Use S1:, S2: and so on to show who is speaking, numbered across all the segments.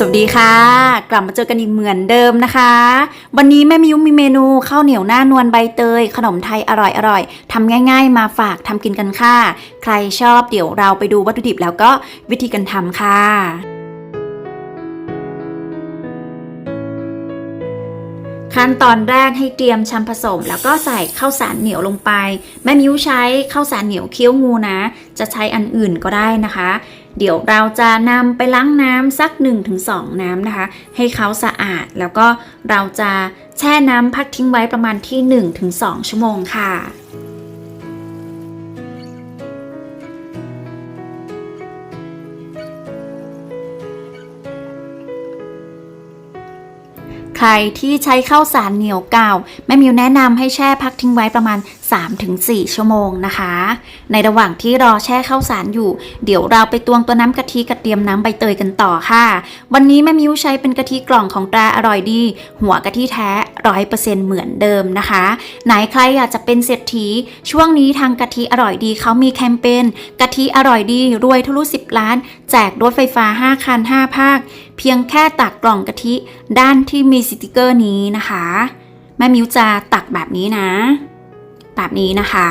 S1: สวัสดีค่ะ กลับมาเจอกันอีกเหมือนเดิมนะคะ วันนี้แม่มิวมีเมนูข้าวเหนียวหน้านวลใบเตย ขนมไทยอร่อยๆทำง่าย ๆ มาฝากทำกินกันค่ะ ใครชอบเดี๋ยวเราไปดูวัตถุดิบแล้วก็วิธีการทำค่ะขั้นตอนแรกให้เตรียมชำผสม แล้วก็ใส่ข้าวสารเหนียวลงไป แม่มิวใช้ข้าวสารเหนียวเคี้ยวงูนะ จะใช้อันอื่นก็ได้นะคะ เดี๋ยวเราจะนำไปล้างน้ำสัก 1-2 น้ำนะคะ ให้เขาสะอาดแล้วก็เราจะแช่น้ำพักทิ้งไว้ประมาณที่ 1-2 ชั่วโมงค่ะใครที่ใช้ข้าวสารเหนียวเก่าแม่มิวแนะนำให้แช่พักทิ้งไว้ประมาณ3-4 ชั่วโมงนะคะ ในระหว่างที่รอแช่ข้าวสารอยู่ เดี๋ยวเราไปตวงตัวน้ำกะทิกับเตรียมน้ำใบเตยกันต่อค่ะ วันนี้แม่มิวใช้เป็นกะทิกล่องของตราอร่อยดี หัวกะทิแท้ร้อยเปอร์เซ็นต์เหมือนเดิมนะคะ ไหนใครอยากจะเป็นเศรษฐี ช่วงนี้ทางกะทิอร่อยดีเขามีแคมเปญกะทิอร่อยดี รวยทะลุ10 ล้าน แจกรถไฟฟ้า 5 คัน 5 ภาค เพียงแค่ตักกล่องกะทิด้านที่มีสติกเกอร์นี้นะคะ แม่มิวจะตักแบบนี้นะ แบบนี้นะคะ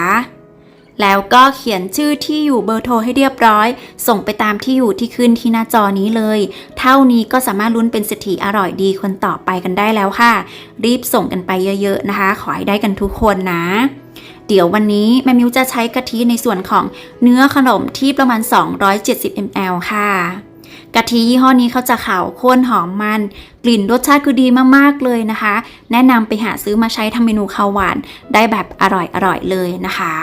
S1: แล้วก็เขียนชื่อที่อยู่เบอร์โทรให้เรียบร้อย ส่งไปตามที่อยู่ที่ขึ้นที่หน้าจอนี้เลย เท่านี้ก็สามารถลุ้นเป็นเศรษฐีอร่อยดีคนต่อไปกันได้แล้วค่ะ รีบส่งกันไปเยอะๆนะคะ ขอให้ได้กันทุกคนนะเดี๋ยววันนี้แม่มิวจะใช้กะทิในส่วนของเนื้อขนมที่ประมาณ 270 ml ค่ะ กะทิยี่ห้อนี้เขาจะขาวข้นหอมมัน กลิ่นรสชาติคือดีมากๆเลยนะคะ แนะนำไปหาซื้อมาใช้ทำเมนูข้าวหวานได้แบบอร่อยๆเลยนะคะ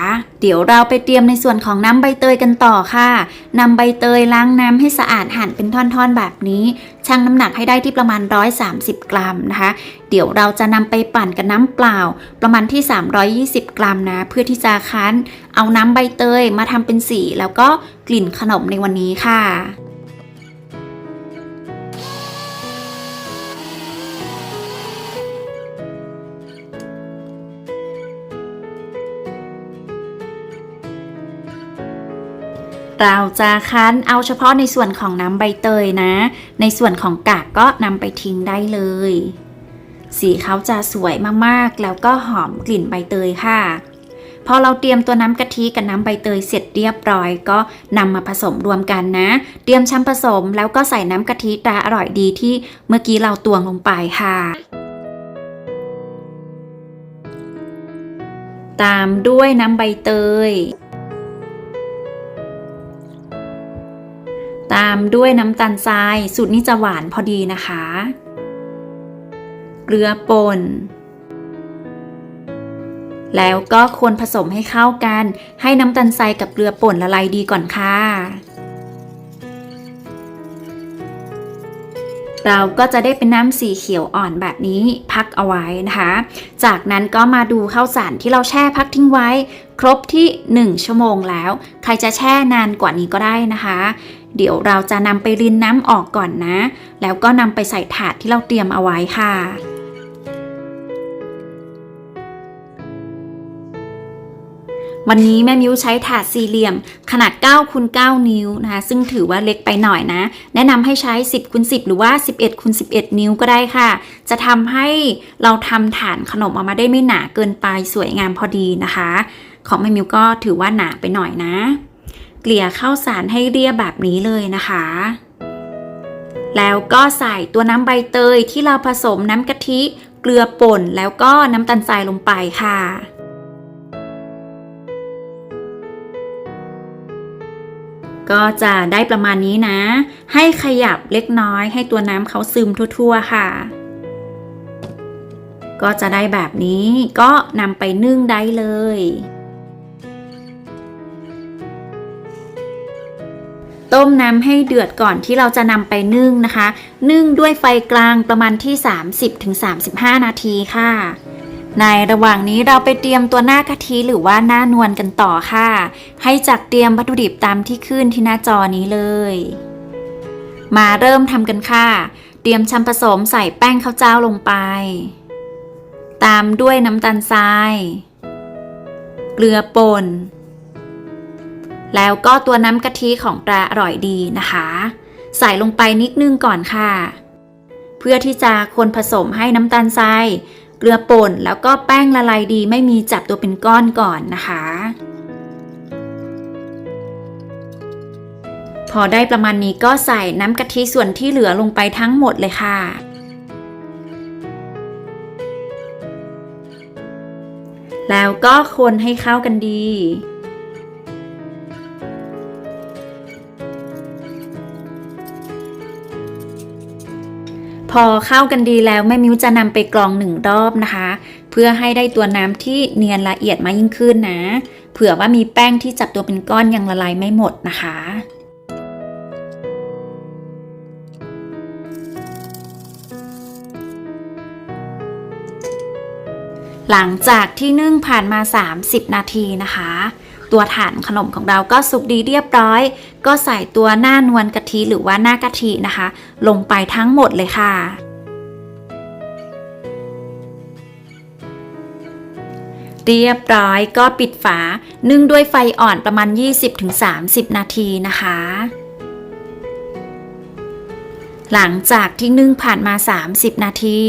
S1: เดี๋ยวเราไปเตรียมในส่วนของน้ำใบเตยกันต่อค่ะนำใบเตยล้างน้ำให้สะอาดหั่นเป็นท่อนๆแบบนี้ชั่งน้ำหนักให้ได้ที่ประมาณ 130 กรัมนะคะ เดี๋ยวเราจะนำไปปั่นกับน้ำเปล่า ประมาณที่ 320 กรัมนะ เพื่อที่จะคั้น เอาน้ำใบเตยมาทำเป็นสี แล้วก็กลิ่นขนมในวันนี้ค่ะ เราจะคั้นเอาเฉพาะในส่วนของน้ำใบเตยนะ ในส่วนของกากก็นำไปทิ้งได้เลย สีเขาจะสวยมากๆ แล้วก็หอมกลิ่นใบเตยค่ะ พอเราเตรียมตัวน้ำกะทิกับน้ำใบเตยเสร็จเรียบร้อย ก็นำมาผสมรวมกันนะ เตรียมช้ำผสมแล้วก็ใส่น้ำกะทิตราอร่อยดีที่เมื่อกี้เราตวงลงไปค่ะตามด้วยน้ำใบเตย ตามด้วยน้ำตาลทราย สูตรนี้จะหวานพอดีนะคะ เกลือป่น แล้วก็คนผสมให้เข้ากัน ให้น้ำตาลทรายกับเกลือป่นละลายดีก่อนค่ะ เราก็จะได้เป็นน้ำสีเขียวอ่อนแบบนี้พักเอาไว้นะคะ จากนั้นก็มาดูข้าวสารที่เราแช่พักทิ้งไว้ครบที่ 1 ชั่วโมงแล้ว ใครจะแช่นานกว่านี้ก็ได้นะคะ เดี๋ยวเราจะนำไปรินน้ำออกก่อนนะ แล้วก็นำไปใส่ถาดที่เราเตรียมเอาไว้ค่ะวันนี้แม่มิวใช้ถาดสี่เหลี่ยม ขนาด9คูณ9นิ้วนะคะ ซึ่งถือว่าเล็กไปหน่อยนะ แนะนำให้ใช้ 10คูณ10 หรือว่า 11คูณ11 นิ้วก็ได้ค่ะ จะทำให้เราทำฐานขนมออกมาได้ไม่หนาเกินไปสวยงามพอดีนะคะ ของแม่มิวก็ถือว่าหนาไปหน่อยนะ เกลี่ยข้าวสารให้เรียบแบบนี้เลยนะคะ แล้วก็ใส่ตัวน้ำใบเตยที่เราผสมน้ำกะทิ เกลือป่นแล้วก็น้ำตาลทรายลงไปค่ะก็จะได้ประมาณนี้นะ ให้ขยับเล็กน้อยให้ตัวน้ำเขาซึมทั่ว ๆ ค่ะ ก็จะได้แบบนี้ก็นำไปนึ่งได้เลย ต้มน้ำให้เดือดก่อนที่เราจะนำไปนึ่งนะคะ นึ่งด้วยไฟกลางประมาณที่ 30-35 นาทีค่ะ ในระหว่างนี้เราไปเตรียมตัวหน้ากะทิหรือว่าหน้านวลกันต่อค่ะ ให้จัดเตรียมวัตถุดิบตามที่ขึ้นที่หน้าจอนี้เลย มาเริ่มทำกันค่ะ เตรียมชำผสมใส่แป้งข้าวเจ้าลงไป ตามด้วยน้ำตาลทราย เกลือป่น แล้วก็ตัวน้ำกะทิของตราอร่อยดีนะคะ ใส่ลงไปนิดนึงก่อนค่ะ เพื่อที่จะคนผสมให้น้ำตาลทราย เกลือป่นแล้วก็แป้งละลายดีไม่มีจับตัวเป็นก้อนก่อนนะคะ พอได้ประมาณนี้ก็ใส่น้ำกะทิส่วนที่เหลือลงไปทั้งหมดเลยค่ะแล้วก็คนให้เข้ากันดี พอเข้ากันดีแล้วแม่มิ้วจะนำไปกรองหนึ่งรอบนะคะ เพื่อให้ได้ตัวน้ำที่เนียนละเอียดมากยิ่งขึ้นนะ เผื่อว่ามีแป้งที่จับตัวเป็นก้อนยังละลายไม่หมดนะคะหลังจากที่นึ่งผ่านมา 30 นาทีนะคะ ตัวฐานขนมของเราก็สุกดีเรียบร้อย ก็ใส่ตัวหน้านวลกะทิหรือว่าหน้ากะทินะคะ ลงไปทั้งหมดเลยค่ะเรียบร้อยก็ปิดฝา นึ่งด้วยไฟอ่อนประมาณ 20-30 นาทีนะคะ หลังจากที่นึ่งผ่านมา 30 นาที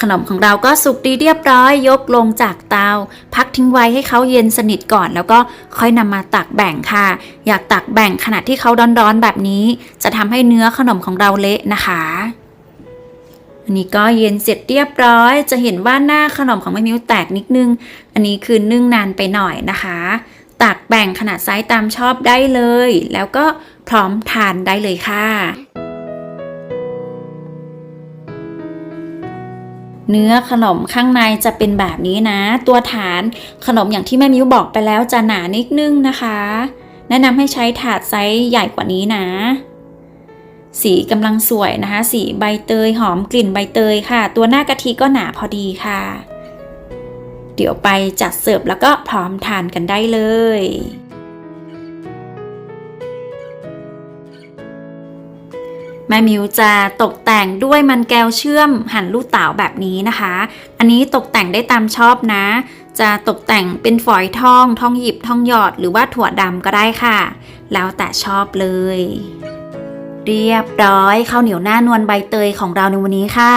S1: ขนมของเราก็สุกดีเรียบร้อย ยกลงจากเตา พักทิ้งไว้ให้เขาเย็นสนิทก่อน แล้วก็ค่อยนำมาตักแบ่งค่ะ อยากตักแบ่งขณะที่เขาร้อนๆแบบนี้ จะทำให้เนื้อขนมของเราเละนะคะอันนี้ก็เย็นเสร็จเรียบร้อย จะเห็นว่าหน้าขนมของแม่มิ้วแตกนิดนึง อันนี้คือนึ่งนานไปหน่อยนะคะตักแบ่งขนาดไซส์ตามชอบได้เลย แล้วก็พร้อมทานได้เลยค่ะ เนื้อขนมข้างในจะเป็นแบบนี้นะ ตัวฐานขนมอย่างที่แม่มิ้วบอกไปแล้วจะหนานิดนึงนะคะ แนะนำให้ใช้ถาดไซส์ใหญ่กว่านี้นะ สีกำลังสวยนะคะ สีใบเตยหอมกลิ่นใบเตยค่ะ ตัวหน้ากะทิก็หนาพอดีค่ะ เดี๋ยวไปจัดเสิร์ฟแล้วก็พร้อมทานกันได้เลย แม่มิวจะตกแต่งด้วยมันแก้วเชื่อมหั่นลูกเต๋าแบบนี้นะคะ อันนี้ตกแต่งได้ตามชอบนะ จะตกแต่งเป็นฝอยทองทองหยิบทองหยอดหรือว่าถั่วดำก็ได้ค่ะ แล้วแต่ชอบเลย เรียบร้อยข้าวเหนียวหน้านวลใบเตยของเราในวันนี้ค่ะ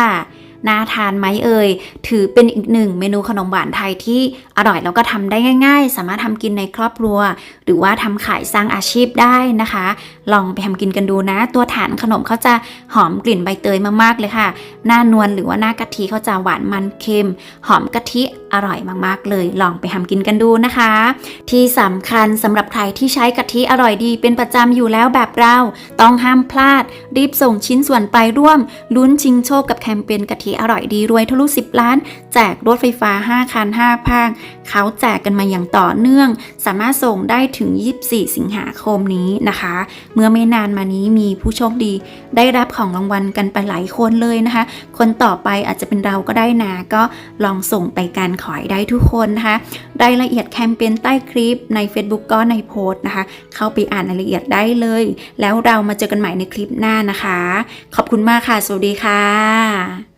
S1: น่าทานไหมเอ่ย ถือเป็นอีกหนึ่งเมนูขนมหวานไทยที่อร่อยแล้วก็ทำได้ง่าย ๆ สามารถทำกินในครอบครัว หรือว่าทำขายสร้างอาชีพได้นะคะ ลองไปทำกินกันดูนะ ตัวฐานขนมเขาจะหอมกลิ่นใบเตยมากๆเลยค่ะ หน้านวลหรือว่าหน้ากะทิเขาจะหวานมันเค็ม หอมกะทิ อร่อยมากๆ เลยลองไปทำกินกันดูนะคะ ที่สำคัญสำหรับใครที่ใช้กะทิอร่อยดีเป็นประจำอยู่แล้วแบบเรา ต้องห้ามพลาด รีบส่งชิ้นส่วนไปร่วม ลุ้นชิงโชคกับแคมเปญกะทิอร่อยดีรวยทะลุ 10 ล้าน แจกรถไฟฟ้า 5 คัน 5 ภาค เขาแจกกันมาอย่างต่อเนื่อง สามารถส่งได้ถึง 24 สิงหาคมนี้นะคะ เมื่อไม่นานมานี้มีผู้โชคดี ได้รับของรางวัลกันไปหลายคนเลยนะคะ คนต่อไปอาจจะเป็นเราก็ได้นะก็ลองส่งไปกันขอให้ได้ทุกคนนะคะรายละเอียดแคมเปญใต้คลิปใน Facebook ก็ในโพสต์นะคะ เข้าไปอ่านรายละเอียดได้เลย แล้วเรามาเจอกันใหม่ในคลิปหน้านะคะ ขอบคุณมากค่ะ สวัสดีค่ะ